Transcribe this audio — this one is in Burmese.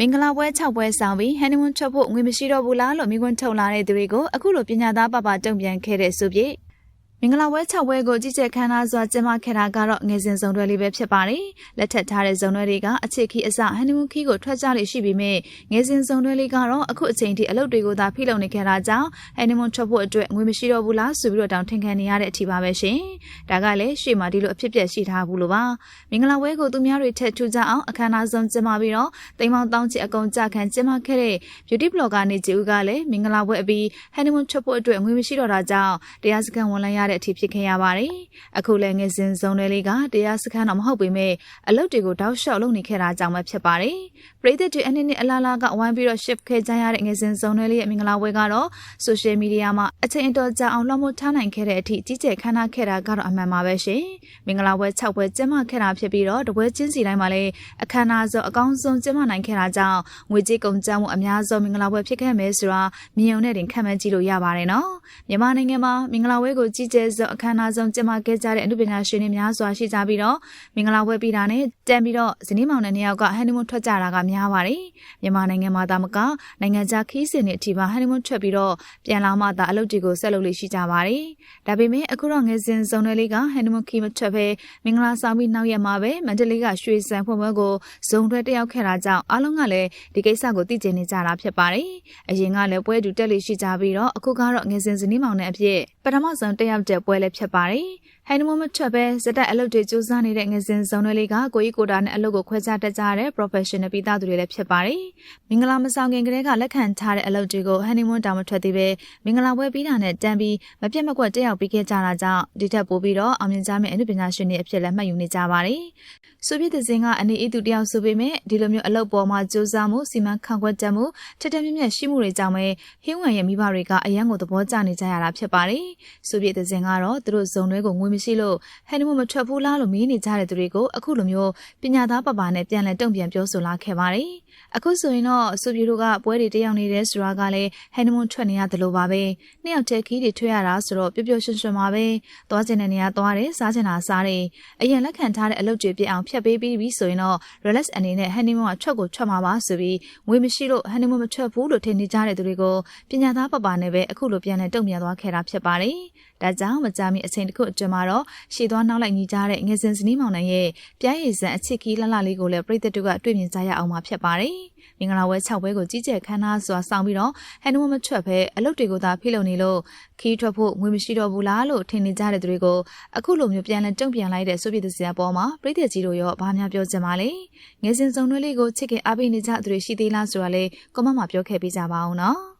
မင်္ဂလာပွဲ6ပွဲဆောင်ပြီးဟန်နီမွန်းထွက်ဖို့ငွေမရှိတော့ဘူးလားလို့မိကွန်းထုတ်လာတဲ့သူတွေကိုအခုလိုပညာသားပပတုံ့ပြန်ခဲ့တဲ့ဆိုပြည့် မင်္ဂလာပွဲ6ပွဲကိုကြီးကျယ်ခမ်းနားစွာကျင်းပခဲ့တာကတော့ငယ်စဉ်စုံတွဲလေးပဲဖြစ်ပါတယ်။လက်ထက်ထားတဲ့စုံတွဲတွေကအချစ်ခီအစဟန်နီမွန်းခီကိုထွက်ကြလိရှိပြီးမြဲငယ်စဉ်စုံတွဲလေးကတော့အခုအချိန်ထိအလုပ်တွေကိုသာဖိလုပ်နေခဲ့တာကြောင့်ဟန်နီမွန်းထွက်ဖို့အတွက်ငွေမရှိတော့ဘူးလားဆိုပြီးတော့တောင်းထင်ခံနေရတဲ့အထိပါပဲရှင်။ဒါကလည်းရှေ့မှာဒီလိုအဖြစ်ပြက်ရှိထားဘူးလို့ပါ။မင်္ဂလာပွဲကိုသူများတွေထက်ထူကြအောင်အခမ်းအနားဆုံးကျင်းပပြီးတော့တိမ်မောင်တောင်းချစ်အကုန်ကြခံကျင်းပခဲ့တဲ့ beauty blogger နေကြည်ဦးကလည်းမင်္ဂလာပွဲအပြီးဟန်နီမွန်းထွက်ဖို့အတွက်ငွေမရှိတော့တာကြောင့်တရားစခန်းဝင်လာရတဲ့အထိဖြစ်ခဲ့ရပါတယ်။အခုလည်းငယ်စဉ်စုံတွေလေးကတရားစခန်းတော့မဟုတ်ပေမဲ့အလုပ်တွေကိုတောက်လျှောက်လုပ်နေခဲ့တာကြောင့်ပဲဖြစ်ပါတယ်။ပရိသတ်တွေအနည်းနဲ့အလားလားကဝိုင်းပြီးတော့ shift ခဲ့ကြရတဲ့ငယ်စဉ်စုံတွေလေးရဲ့မင်္ဂလာပွဲကတော့ social media မှာအချိန်အတော်ကြာအောင်လွှမ်းမိုးထားနိုင်ခဲ့တဲ့အထိကြီးကျယ်ခမ်းနားခဲ့တာကတော့အမှန်ပါပဲရှင်။မင်္ဂလာပွဲ6ပွဲကျင်းပခဲ့တာဖြစ်ပြီးတော့တပွဲချင်းစီတိုင်းမှာလည်းအခမ်းအနားဆုံးအကောင်းဆုံးကျင်းပနိုင်ခဲ့တာကြောင့်ငွေကြေးကုန်ကျမှုအများဆုံးမင်္ဂလာပွဲဖြစ်ခဲ့မယ်ဆိုတာမြင်ုံနဲ့တင်ခံမှန်းကြည့်လို့ရပါတယ်နော်။မြန်မာနိုင်ငံမှာမင်္ဂလာပွဲကိုကြီးကျယ်ဆုံးအခမ်းအနားဆုံးကျင်းပခဲ့ကြတဲ့အမှုပညာရှင်တွေများစွာရှိကြပြီးတော့မင်္ဂလာပွဲပြီးတာနဲ့တန်ပြီးတော့ဇနီးမောင်နှံနှစ်ယောက်ကဟန်နီမွန်းထွက်ကြတာကများပါတယ်။မြန်မာနိုင်ငံမှာသာမကနိုင်ငံခြားခီးစဉ်တွေအထိပါဟန်နီမွန်းထွက်ပြီးတော့ပြန်လာမှသာအလုပ်တွေကိုဆက်လုပ်လို့ရှိကြပါတယ်။ဒါပေမဲ့အခုတော့ငယ်စဉ်စုံတွေလေးကဟန်နီမွန်းခီးမထွက်ဘဲမင်္ဂလာဆောင်ပြီးနောက်ရက်မှာပဲမန္တလေးကရွှေစံဖွင့်ပွဲကိုဇုံတွဲတက်ရောက်ခဲ့တာကြောင့်အားလုံးကလည်းဒီကိစ္စကိုသိကျင်နေကြတာဖြစ်ပါတယ်။အရင်ကလည်းပွဲတူတက်လို့ရှိကြပြီးတော့အခုကတော့ငယ်စဉ်ဇနီးမောင်နဲ့အဖြစ်ပထမဆုံးတက်ရောက်တဲ့ပွဲလည်းဖြစ်ပါတယ်။ ဟိုင်နမမထွက်ပဲစက်တက်အလုပ်တွေစူးစမ်းနေတဲ့ငယ်စဉ်စုံတွေလေးကကိုကြီးကိုတာနဲ့အလုပ်ကိုခွဲခြားတက်ကြတဲ့ professional ပြီးသားသူတွေလည်းဖြစ်ပါတယ်။မင်္ဂလာမဆောင်ခင်ကတည်းကလက်ခံထားတဲ့အလုပ်တွေကိုဟန်နီမွန်းတောင်မထွက်သေးပဲမင်္ဂလာပွဲပြီးတာနဲ့တန်းပြီးမပြတ်မကွက်တက်ရောက်ပြီးခဲ့ကြတာကြောင့်ဒီထက်ပိုပြီးတော့အောင်မြင်ကြမယ့်အမှုပညာရှင်တွေအဖြစ်လည်းမှတ်ယူနေကြပါတယ်။ဆိုဗီယက်သင်းကအနေအီတူတယောက်ဆိုပေမဲ့ဒီလိုမျိုးအလုပ်ပေါ်မှာစူးစမ်းမှုစီမံခန့်ခွဲချက်မှုထက်ထက်မြက်မြက်ရှိမှုတွေကြောင့်ပဲဟင်းဝင်ရဲ့မိဘတွေကအရန်ကိုသဘောကျနေကြရတာဖြစ်ပါတယ်။ဆိုဗီယက်သင်းကတော့သူတို့ဇုံတွေကိုငွေမရှိလို့ဟန်နီမွန်းမထွက်ဘူးလားလို့မေးနေကြတဲ့သူတွေကိုအခုလိုမျိုးပညာသားပပါနဲ့ပြန်လည်တုံ့ပြန်ပြောဆိုလာခဲ့ပါတယ်။အခုဆိုရင်တော့ဆိုဗီယက်တို့ကပွဲတွေတယောက်နေတဲ့ဆိုတာကလည်းဟန်နီမွန်းထွက်နေရတယ်လို့ပါပဲ။နှစ်ယောက်တည်းခီးတွေထွက်ရတာဆိုတော့ပျော်ပျော်ရွှင်ရွှင်ပါပဲ။သွားကျင်တဲ့နေရာသွားတယ်စားကျင်တာစားတယ်။အရင်လက်ခံထားတဲ့အလုပ်တွေပြည့်အောင်ဖြတ်ပေးပြီးပြီဆိုရင်တော့ relax အနေနဲ့ဟန်နီမွန်းကထွက်ကိုထွက်မှာပါဆိုပြီးငွေမရှိလို့ဟန်နီမွန်းမထွက်ဘူးလို့ထင်နေကြတဲ့သူတွေကိုပညာသားပပါနဲ့ပဲအခုလိုပြန်လည်တုံ့ပြန်သွားခဲ့တာဖြစ်ပါတယ်။ဒါကြောင့်မကြာမီအချိန်တစ်ခုအတွင်းမှာတော့ရှည်သွားနောက်လိုက်ညီကြတဲ့ငယ်စဉ်စနီးမောင်နှံရဲ့ပြားရည်စံအချစ်ကီးလှလှလေးကိုလည်းပြည်သက်တို့ကတွေ့မြင်ကြရအောင်မှာဖြစ်ပါတယ်။မင်္ဂလာပွဲ6ပွဲကိုကြီးကျယ်ခမ်းနားစွာဆောင်ပြီးတော့ဟန်နမမထွက်ဖဲအလုပ်တွေကိုသာဖိလုပ်နေလို့ခီးထွက်ဖို့ငွေမရှိတော့ဘူးလားလို့ထင်နေကြတဲ့သူတွေကိုအခုလိုမျိုးပြန်လည်တုံ့ပြန်လိုက်တဲ့ဆိုဗီယက်စရာပေါ်မှာပြည်သက်ကြီးတို့ရောဘာများပြောချင်ပါလဲ။ငယ်စဉ်စုံတွဲလေးကိုချစ်ခင်အားပေးနေကြသူတွေရှိသေးလားဆိုတာလေကွန်မန့်မှာပြောခဲ့ပေးကြပါအောင်နော်။